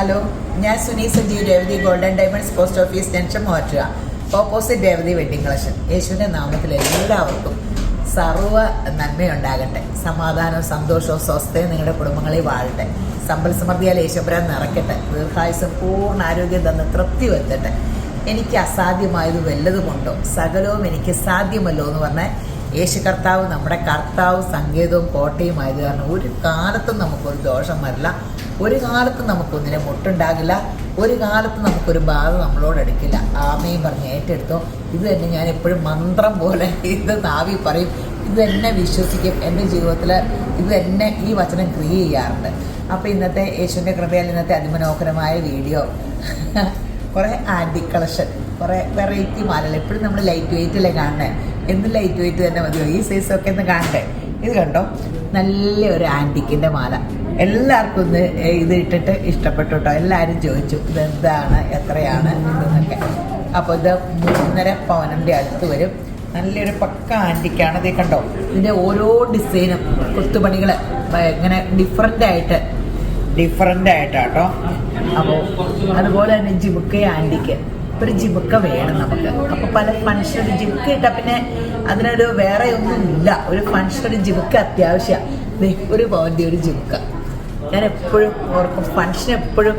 Hello ഞാൻ Suni Sajeev Revathi golden diamonds post office junction മോറ്റുക. Opposite Revathi wedding collection. യേശുവിന്റെ നാമത്തിൽ എല്ലാവർക്കും സർവ നന്മയുണ്ടാകട്ടെ. സമാധാനവും സന്തോഷവും സ്വസ്ഥയും നിങ്ങളുടെ കുടുംബങ്ങളിൽ വാഴട്ടെ. സമ്പൽ സമൃദ്ധിയാൽ യേശുപുരം നിറയ്ക്കട്ടെ. ദീർഘായുസം പൂർണ ആരോഗ്യം തന്ന് തൃപ്തി വരുത്തട്ടെ. എനിക്ക് അസാധ്യമായത് വല്ലതുമുണ്ടോ? സകലവും എനിക്ക് സാധ്യമല്ലോ എന്ന് പറഞ്ഞാൽ യേശു കർത്താവ് നമ്മുടെ കർത്താവ് സങ്കേതവും കോട്ടയുമായത് കാരണം ഒരു കാലത്തും നമുക്കൊരു ദോഷം വരില്ല. ഒരു കാലത്ത് നമുക്കൊന്നിനെ മുട്ടുണ്ടാകില്ല. ഒരു കാലത്ത് നമുക്കൊരു ബാധ നമ്മളോട് എടുക്കില്ല. ആമയും പറഞ്ഞ് ഏറ്റെടുത്തോ. ഇത് തന്നെ ഞാൻ എപ്പോഴും മന്ത്രം പോലെ ഇത് നാവി പറയും. ഇത് തന്നെ വിശ്വസിക്കും. എന്റെ ജീവിതത്തിൽ ഇത് തന്നെ ഈ വചനം ക്രിയ ചെയ്യാറുണ്ട്. അപ്പോൾ ഇന്നത്തെ യേശുവിന്റെ കൃപയാൽ ഇന്നത്തെ അതിമനോഹരമായ വീഡിയോ. കുറേ ആന്റി കളക്ഷൻ കുറേ വെറൈറ്റി മാലകൾ. എപ്പോഴും നമ്മൾ ലൈറ്റ് വെയിറ്റല്ലേ കാണണേ എന്ത് ലൈറ്റ് വെയിറ്റ് തന്നെ മതിയോ? ഈ സൈസൊക്കെ ഒന്ന് കാണണ്ടേ? ഇത് കണ്ടോ? നല്ല ഒരു ആന്റിക്കിന്റെ മാല. എല്ലാവർക്കും ഒന്ന് ഇത് ഇട്ടിട്ട് ഇഷ്ടപ്പെട്ടു കേട്ടോ എല്ലാവരും ചോദിച്ചു ഇതെന്താണ് എത്രയാണ് ഇതെന്നൊക്കെ അപ്പോൾ ഇത് മൂന്നര പവനന്റെ അടുത്ത് വരും. നല്ലൊരു പക്ക ആന്റിക്കാണ് ഇത് കണ്ടോ? ഇതിന്റെ ഓരോ ഡിസൈനും കൊത്തുപണികൾ ഇങ്ങനെ ഡിഫറെന്റ് ആയിട്ട്. ഡിഫറെന്റ് ആയിട്ടാട്ടോ. അപ്പോൾ അതുപോലെ തന്നെ ജിബുക്ക ആന്റിക്ക് ഒരു ജിബുക്ക വേണം നമുക്ക്. അപ്പോൾ പല ഫങ്ഷൻ ജിബുക്ക ഇട്ടാൽ പിന്നെ അതിനൊരു വേറെ ഒന്നും ഇല്ല ഒരു ഫങ്ഷൻ ഒരു ജിബുക്ക അത്യാവശ്യമാണ് ഒരു പവന്റെ ഒരു ജിബുക്ക ഞാൻ എപ്പോഴും ഓർക്കും ഫങ്ഷൻ എപ്പോഴും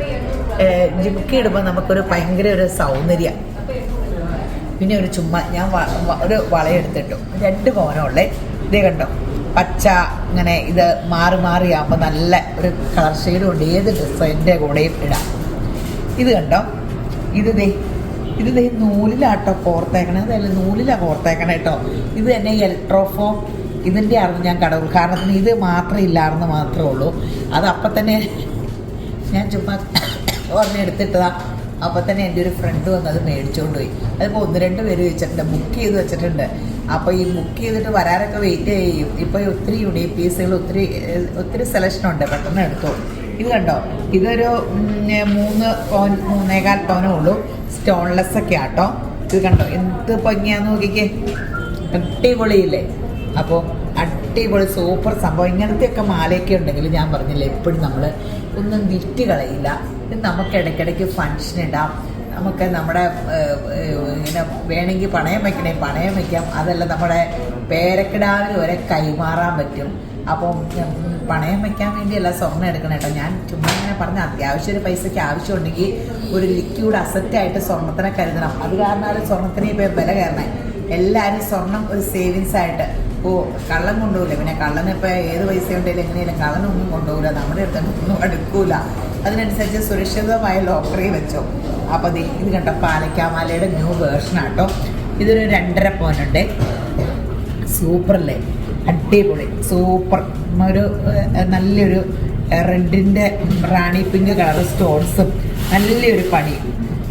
ജിമുക്കി ഇടുമ്പോൾ നമുക്കൊരു ഭയങ്കര ഒരു സൗന്ദര്യം. പിന്നെ ഒരു ചുമ്മാ ഞാൻ ഒരു വളയെടുത്തിട്ടു. രണ്ട് മോനമുള്ളേ ഇതേ കണ്ടോ? പച്ച ഇങ്ങനെ ഇത് മാറി മാറിയാകുമ്പോൾ നല്ല ഒരു കളർ ഷെയ്ഡും ഉണ്ട്. ഏത് ഡ്രസ്സിന്റെ കൂടെയും ഇടാം. ഇത് കണ്ടോ? ഇത് ദേ ഇത് ദേ നൂലിലാട്ടോ കോർത്തേക്കണേ. അതല്ല നൂലിലാണ് കോർത്തേക്കണേ കേട്ടോ ഇത് തന്നെ ഇലക്ട്രോഫോം ഇതിന്റെ ആയിരുന്നു ഞാൻ കട ഉദ്ഘാടനത്തിന് ഇത് മാത്രം ഇല്ലായിരുന്നു മാത്രമേ ഉള്ളൂ. അത് അപ്പം തന്നെ ഞാൻ ചുമ്മാ ഒരെണ്ണം എടുത്തിട്ടതാ. അപ്പോൾ തന്നെ എന്റെ ഒരു ഫ്രണ്ട് വന്ന് അത് മേടിച്ചുകൊണ്ട് പോയി. അതിപ്പോൾ ഒന്ന് രണ്ട് പേര് വെച്ചിട്ടുണ്ട്. ബുക്ക് ചെയ്ത് വെച്ചിട്ടുണ്ട്. അപ്പോൾ ഈ ബുക്ക് ചെയ്തിട്ട് വരാനൊക്കെ വെയിറ്റ് ചെയ്യും. ഇപ്പോൾ ഒത്തിരി യൂണിക് പീസുകൾ ഒത്തിരി ഒത്തിരി സെലക്ഷൻ ഉണ്ട്. പെട്ടെന്ന് എടുത്തു. ഇത് കണ്ടോ? ഇതൊരു മൂന്ന് പവൻ മൂന്നേകാൽ പവനേ ഉള്ളൂ. സ്റ്റോൺലെസ് ഒക്കെ ആട്ടോ. ഇത് കണ്ടോ? എന്ത് ഭംഗിയാന്ന് നോക്കിക്കേ. അടിപൊളിയില്ലേ? അപ്പോൾ അടിപൊളി സൂപ്പർ സംഭവം. ഇങ്ങനത്തെയൊക്കെ മാലയൊക്കെ ഉണ്ടെങ്കിൽ ഞാൻ പറഞ്ഞില്ല എപ്പോഴും നമ്മൾ ഒന്നും വിറ്റ് കളയില്ല. നമുക്ക് ഇടയ്ക്കിടയ്ക്ക് ഫങ്ഷൻ ഇടാം. നമുക്ക് നമ്മുടെ ഇങ്ങനെ വേണമെങ്കിൽ പണയം വയ്ക്കണേ പണയം വയ്ക്കാം അതല്ല നമ്മുടെ പേരക്കിടാവിന് വരെ കൈമാറാൻ പറ്റും. അപ്പം പണയം വയ്ക്കാൻ വേണ്ടിയല്ല സ്വർണം എടുക്കണം കേട്ടോ ഞാൻ ചുമ്മാ ഇങ്ങനെ പറഞ്ഞ അത്യാവശ്യം ഒരു പൈസയ്ക്ക് ആവശ്യമുണ്ടെങ്കിൽ ഒരു ലിക്വിഡ് അസറ്റായിട്ട് സ്വർണത്തിനെ കരുതണം. അത് കാരണമാണ് സ്വർണത്തിന് ഇപ്പോൾ വില കയറണേ. എല്ലാവരും സ്വർണം ഒരു സേവിങ്സ് ആയിട്ട് ഓ കള്ളം കൊണ്ടുപോകില്ല? പിന്നെ കള്ളൻ ഇപ്പൊ ഏത് പൈസ ഉണ്ടെങ്കിലും എങ്ങനെയാലും കള്ളനൊന്നും കൊണ്ടുപോകില്ല. നമ്മുടെ അടുത്ത് ഒന്നും എടുക്കൂല അതിനനുസരിച്ച് സുരക്ഷിതമായ ലോക്കറി വെച്ചോ. അപ്പോൾ ഇത് കണ്ടോ? പാലക്കാമാലയുടെ ന്യൂ വേർഷൻ ആട്ടോ. ഇതൊരു രണ്ടര സൂപ്പർ സൂപ്പറല്ലേ അടിപൊളി. സൂപ്പർ ഒരു നല്ലൊരു റെഡിന്റെ റാണി പിങ്ക് കളർ സ്റ്റോൺസും നല്ലൊരു പണിയും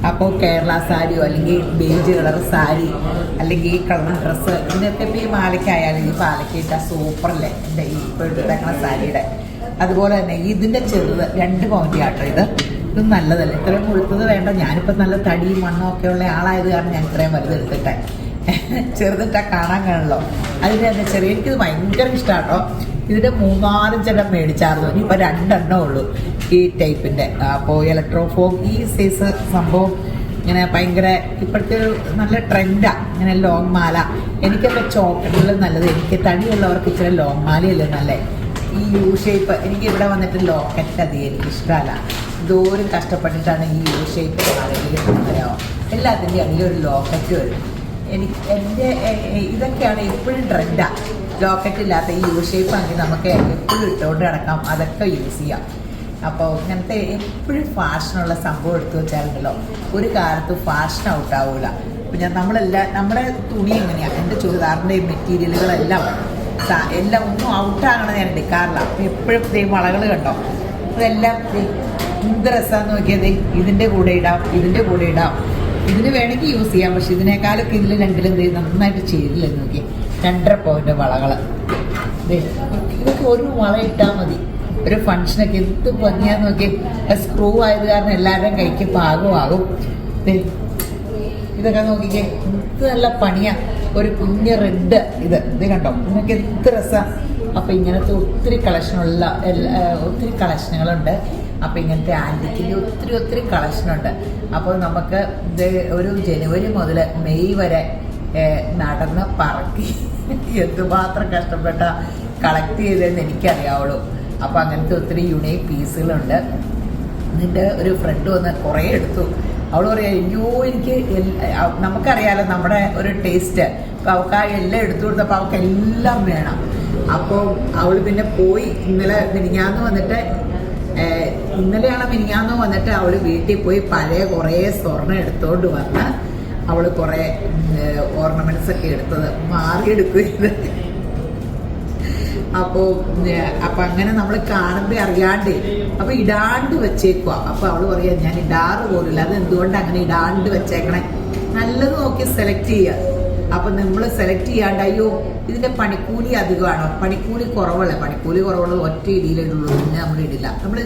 അപ്പോൾ കേരള സാരിയോ അല്ലെങ്കിൽ ബേജ് കളർ സാരി അല്ലെങ്കിൽ ഈ കളർ ഡ്രസ്സ് ഇതിനൊക്കെ ഇപ്പോൾ ഈ മാലയ്ക്കായാലും ഈ പാലക്കിട്ട സൂപ്പറല്ലേ? എന്റെ ഈ ഇപ്പോൾ എടുത്തേക്കണ സാരിയുടെ. അതുപോലെ തന്നെ ഇതിന്റെ ചെറുത് രണ്ട് പൗണ്ടി ആട്ടോ ഇത്. ഇത് നല്ലതല്ല? ഇത്രയും കൊടുത്തത് വേണ്ട. ഞാനിപ്പോൾ നല്ല തടിയും മണ്ണും ഒക്കെ ഉള്ള ആളായത് കാരണം ഞാൻ ഇത്രയും വലുത് എടുത്തിട്ടെ. ചെറുതിട്ടാ കാണാൻ കാണല്ലോ അതിന് തന്നെ ചെറിയ എനിക്കിത് ഭയങ്കര ഇഷ്ടമാട്ടോ ഇതിന്റെ മൂന്നാലും ചെടം മേടിച്ചായിരുന്നു ഇനിയിപ്പോൾ രണ്ടെണ്ണേ ഉള്ളൂ. ഈ ടൈപ്പിന്റെ അപ്പോൾ ഇലക്ട്രോഫോം ഈ സൈസ് സംഭവം ഇങ്ങനെ ഭയങ്കര ഇപ്പോഴത്തെ ഒരു നല്ല ട്രെൻഡാണ് ഇങ്ങനെ ലോങ് മാല. എനിക്കൊക്കെ ചോക്കറ്റുകൾ നല്ലത് എനിക്ക് തടിയുള്ളവർക്ക് ഇച്ചിരി ലോങ് മാലയല്ലേ നല്ല? ഈ യു ഷേപ്പ് എനിക്ക് ഇവിടെ വന്നിട്ട് ലോക്കറ്റ് അധികം എനിക്ക് ഇഷ്ടമല്ല. ദൂരം കഷ്ടപ്പെട്ടിട്ടാണ് ഈ യു ഷേപ്പ് തരാമോ എല്ലാത്തിന്റെയും അതിന്റെ ഒരു ലോക്കറ്റ് വരും. എനിക്ക് എന്റെ ഇതൊക്കെയാണ് എപ്പോഴും ട്രെൻഡാണ് ലോക്കറ്റ് ഇല്ലാത്ത ഈ യു ഷേപ്പ് ആണെങ്കിൽ നമുക്ക് എപ്പോഴും ഇട്ടുകൊണ്ട് നടക്കാം. അതൊക്കെ യൂസ് ചെയ്യാം. അപ്പോൾ ഇങ്ങനത്തെ എപ്പോഴും ഫാഷനുള്ള സംഭവം എടുത്തു വെച്ചാലുണ്ടല്ലോ ഒരു കാലത്ത് ഫാഷൻ ഔട്ട് ആവില്ല പിന്നെ നമ്മളെല്ലാം നമ്മുടെ തുണി എങ്ങനെയാണ് എന്റെ ചുരിദാറിന്റെ മെറ്റീരിയലുകളെല്ലാം എല്ലാം ഒന്നും ഔട്ടാകണം ഞാൻ എടുക്കാറില്ല. അപ്പം എപ്പോഴും ഇതേ വളകൾ കണ്ടോ? ഇതെല്ലാം എന്ത് രസമാണെന്ന് നോക്കിയത് ഇതിന്റെ കൂടെ ഇടാം ഇതിന്റെ കൂടെ ഇടാം. ഇതിന് വേണമെങ്കിൽ യൂസ് ചെയ്യാം പക്ഷെ ഇതിനേക്കാളൊക്കെ ഇതിൽ രണ്ടിലും എന്ത് നന്നായിട്ട് ചേരില്ല നോക്കി രണ്ടര പോയിന്റ് വളകൾ ഇതൊക്കെ ഒരു വള ഇട്ടാൽ മതി. ഒരു ഫംഗ്ഷനൊക്കെ എന്ത് ഭംഗിയാന്ന് നോക്കി സ്ക്രൂ ആയത് കാരണം എല്ലാവരുടെയും കൈക്ക് പാകമാകും. ഇതൊക്കെ നോക്കിക്കേ എന്ത് നല്ല പണിയാ. ഒരു കുഞ്ഞ് റെഡ് ഇത്. ഇത് കണ്ടോ? നിങ്ങൾക്ക് എന്ത് രസമാണ് അപ്പം ഇങ്ങനത്തെ ഒത്തിരി കളക്ഷനുള്ള ഒത്തിരി കളക്ഷനുകളുണ്ട് അപ്പോൾ ഇങ്ങനത്തെ ആന്റിക്കിന്റെ ഒത്തിരി ഒത്തിരി കളക്ഷനുണ്ട് അപ്പോൾ നമുക്ക് ഇത് ഒരു ജനുവരി മുതൽ മെയ് വരെ നടന്ന് പറക്കി. എന്തുമാത്രം കഷ്ടപ്പെട്ട കളക്ട് ചെയ്തതെന്ന് എനിക്കറിയാവുള്ളൂ. അപ്പോൾ അങ്ങനത്തെ ഒത്തിരി യുണീക്ക് പീസുകളുണ്ട് നിന്റെ ഒരു ഫ്രണ്ട് വന്ന് കുറേ എടുത്തു. അവൾ പറയാ അയ്യോ എനിക്ക് നമുക്കറിയാലോ നമ്മുടെ ഒരു ടേസ്റ്റ് അപ്പോൾ അവൾക്ക് ആ എല്ലാം എടുത്തു കൊടുത്തപ്പോൾ അവൾക്ക് എല്ലാം വേണം. അപ്പോൾ അവൾ പിന്നെ പോയി ഇന്നലെ മിനിഞ്ഞാന്ന് വന്നിട്ട് ഇന്നലെയാണ് മിനിഞ്ഞാന്ന് വന്നിട്ട് അവൾ വീട്ടിൽ പോയി പഴയ കുറേ സ്വർണം എടുത്തോണ്ട് വന്ന് അവൾ കുറേ ഓർണമെന്റ്സ് ഒക്കെ എടുത്തത്. മാറിയെടുക്കുകയത് അപ്പോ ഏഹ്, അപ്പൊ അങ്ങനെ നമ്മൾ കാണുമ്പോ അറിയാണ്ട് അപ്പൊ ഇടാണ്ട് വെച്ചേക്കുക അപ്പൊ അവൾ പറയാ ഞാൻ ഇടാറ് പോലില്ല അത് എന്തുകൊണ്ട് അങ്ങനെ ഇടാണ്ട് വെച്ചേക്കണേ? നല്ലത് നോക്കി സെലക്ട് ചെയ്യുക അപ്പൊ നമ്മൾ സെലക്ട് ചെയ്യാണ്ട് അയ്യോ ഇതിന്റെ പണിക്കൂലി അധികമാണോ? പണിക്കൂലി കുറവല്ലേ? പണിക്കൂലി കുറവുള്ളത് ഒറ്റ ഇടിയിലുള്ളൂ പിന്നെ നമ്മൾ ഇടില്ല. നമ്മൾ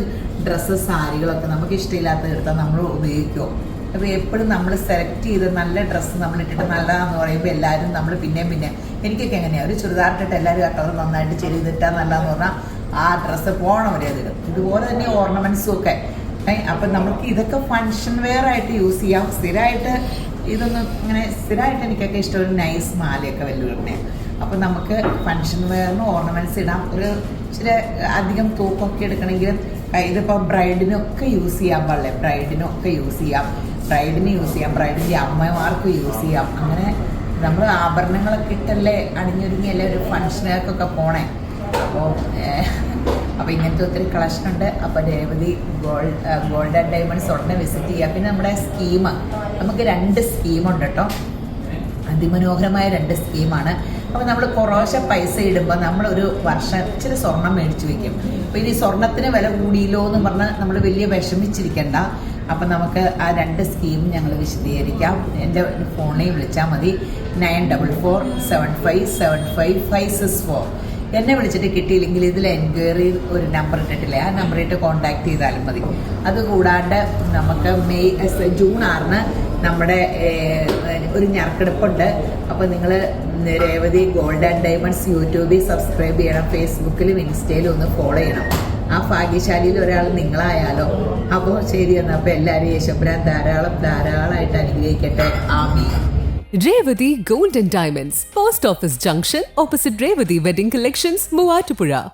ഡ്രസ്സ് സാരികളൊക്കെ നമുക്ക് ഇഷ്ടമില്ലാത്ത എടുത്താൽ നമ്മൾ ഉപയോഗിക്കുമോ അപ്പോൾ എപ്പോഴും നമ്മൾ സെലക്ട് ചെയ്ത് നല്ല ഡ്രസ്സ് നമ്മൾ ഇട്ടിട്ട് നല്ലതാന്ന് പറയുമ്പോൾ എല്ലാവരും നമ്മൾ പിന്നെയും പിന്നെ. എനിക്കൊക്കെ എങ്ങനെയാണ് ഒരു ചുരിദാർ ഇട്ടിട്ട് എല്ലാവരും കട്ടവർ നന്നായിട്ട് ചെയ്തിട്ടാൽ നല്ലതെന്ന് പറഞ്ഞാൽ ആ ഡ്രസ്സ് പോകണം വരെ അതിടും ഇതുപോലെ തന്നെ ഓർണമെന്റ്സും ഒക്കെ. അപ്പം നമുക്ക് ഇതൊക്കെ ഫങ്ഷൻ വെയർ ആയിട്ട് യൂസ് ചെയ്യാം. സ്ഥിരമായിട്ട് ഇതൊന്നും ഇങ്ങനെ സ്ഥിരമായിട്ട് എനിക്കൊക്കെ ഇഷ്ടം ഒരു നൈസ് മാലയൊക്കെ വെല്ലുവിളിനെ അപ്പം നമുക്ക് ഫങ്ഷൻ വെയറിന് ഓർണമെന്റ്സ് ഇടാം. ഒരു ഇച്ചിരി അധികം തൂക്കമൊക്കെ എടുക്കണമെങ്കിൽ ഇതിപ്പോൾ ബ്രൈഡിനൊക്കെ യൂസ് ചെയ്യാൻ പാടില്ലേ? ബ്രൈഡിനൊക്കെ യൂസ് ചെയ്യാം. ബ്രൈഡിന് യൂസ് ചെയ്യാം ബ്രൈഡിന്റെ അമ്മമാർക്ക് യൂസ് ചെയ്യാം. അങ്ങനെ നമ്മൾ ആഭരണങ്ങളൊക്കെ ഇട്ടല്ലേ അണിഞ്ഞൊരുങ്ങിയല്ലേ ഒരു ഫംഗ്ഷനുകൾക്കൊക്കെ പോണേ. അപ്പോൾ അപ്പോൾ ഇങ്ങനത്തെ ഒത്തിരി കളക്ഷൻ ഉണ്ട്. അപ്പോൾ Revathi gold gold and diamonds ഉടനെ വിസിറ്റ് ചെയ്യുക പിന്നെ നമ്മുടെ സ്കീം നമുക്ക് രണ്ട് സ്കീമുണ്ട് കേട്ടോ അതിമനോഹരമായ രണ്ട് സ്കീമാണ് അപ്പോൾ നമ്മൾ കുറേശ്ശെ പൈസ ഇടുമ്പോൾ നമ്മളൊരു വർഷം ഇച്ചിരി സ്വർണം മേടിച്ചു വെക്കും. അപ്പോൾ ഇനി സ്വർണത്തിന് വില കൂടിയില്ലോ എന്ന് പറഞ്ഞാൽ നമ്മൾ വലിയ വിഷമിച്ചിരിക്കണ്ട. അപ്പം നമുക്ക് ആ രണ്ട് സ്കീം ഞങ്ങൾ വിശദീകരിക്കാം. എന്റെ ഫോണിൽ വിളിച്ചാൽ മതി. Nine double four seven five seven five five six four എന്നെ വിളിച്ചിട്ട് കിട്ടിയില്ലെങ്കിൽ ഇതിൽ എൻക്വയറി ഒരു നമ്പർ ഇട്ടിട്ടില്ല? ആ നമ്പറിൽ ഇട്ട് കോൺടാക്ട് ചെയ്താലും മതി. അതുകൂടാണ്ട് നമുക്ക് മെയ് ജൂൺ ആറിന് നമ്മുടെ ഒരു ഞറക്കെടുപ്പുണ്ട് അപ്പോൾ നിങ്ങൾ രേവതി ഗോൾഡ് ആൻഡ് ഡയമണ്ട്സ് യൂട്യൂബിൽ സബ്സ്ക്രൈബ് ചെയ്യണം. ഫേസ്ബുക്കിലും ഇൻസ്റ്റയിലും ഒന്ന് ഫോളോ ചെയ്യണം. ആ ഭാഗ്യശാലിയിൽ ഒരാൾ നിങ്ങളായാലോ? അപ്പോ ശരി എന്നാ അപ്പൊ എല്ലാരും യേശപ്പെടാൻ ധാരാളം ധാരാളമായിട്ട് അനുഗ്രഹിക്കട്ടെ. ആമീ Revathi gold and diamonds post office junction opposite Revathi wedding collections Muvattupuzha.